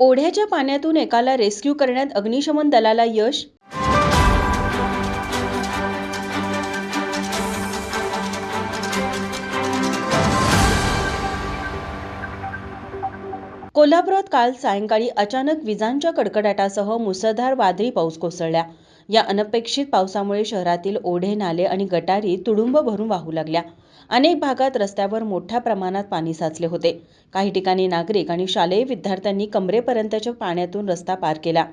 ओढ्याच्या पाण्यातून एकाला रेस्क्यू करण्यात अग्निशमन दलाला यश कोल्हापुरात काल सायंकाळी अचानक विजांच्या कडकडाटासह मुसळधार वादळी पाऊस कोसळल्या या अनपेक्षित पावसामुळे शहरातील ओढे नाले आणि गटारी तुडुंब भरून वाहू लागल्या. अनेक भागात रस्त्यावर मोठ्या प्रमाणात पाणी साचले होते. काही ठिकाणी नागरिक आणि शालेय विद्यार्थ्यांनी कमरेपर्यंतच्या पाण्यातून रस्ता पार केला.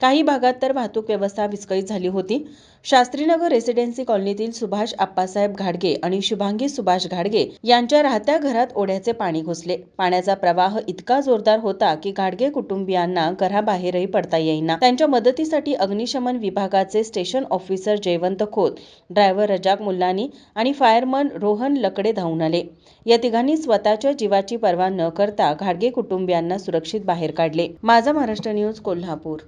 काही भागात तर वाहतूक व्यवस्था विस्कळीत झाली होती. शास्त्रीनगर रेसिडेन्सी कॉलनीतील सुभाष आप्पासाहेब घाडगे आणि शुभांगी सुभाष घाडगे यांच्या राहत्या घरात ओढ्याचे पाणी घुसले. पाण्याचा प्रवाह इतका जोरदार होता की घाडगे कुटुंबियांना घराबाहेरही पडता येईना. त्यांच्या मदतीसाठी अग्निशमन विभागाचे station officer Jaywant Khot driver Razak Mullani आणि फायरमन रोहन लकडे धावून आले. या तिघांनी स्वतःच्या जीवाची पर्वा न करता घाडगे कुटुंबियांना सुरक्षित बाहेर काढले. माझा महाराष्ट्र न्यूज कोल्हापूर.